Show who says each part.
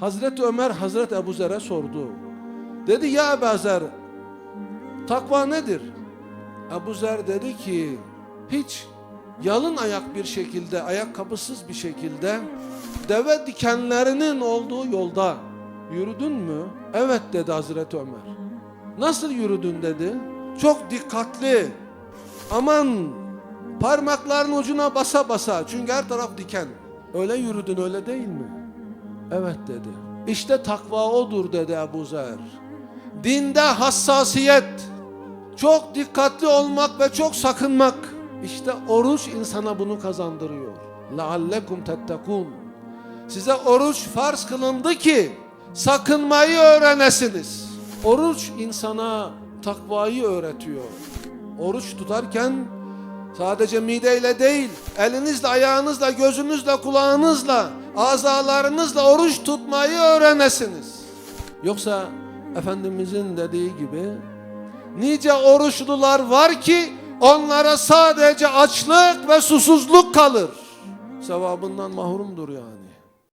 Speaker 1: Hazreti Ömer Hazreti Ebu Zer'e sordu. Dedi ya Ebu Zer takva nedir? Ebu Zer dedi ki hiç yalın ayak bir şekilde ayakkabısız bir şekilde deve dikenlerinin olduğu yolda yürüdün mü? Evet dedi Hazreti Ömer. Nasıl yürüdün dedi. Çok dikkatli. Aman parmakların ucuna basa basa çünkü her taraf diken. Öyle yürüdün öyle değil mi? Evet dedi. İşte takva odur dedi Ebu Zer. Dinde hassasiyet, çok dikkatli olmak ve çok sakınmak. İşte oruç insana bunu kazandırıyor. لَعَلَّكُمْ تَتَّقُونَ Size oruç farz kılındı ki sakınmayı öğrenesiniz. Oruç insana takvayı öğretiyor. Oruç tutarken sadece mideyle değil, elinizle, ayağınızla, gözünüzle, kulağınızla, azalarınızla oruç tutmayı öğrenesiniz. Yoksa Efendimizin dediği gibi nice oruçlular var ki onlara sadece açlık ve susuzluk kalır. Sevabından mahrumdur yani.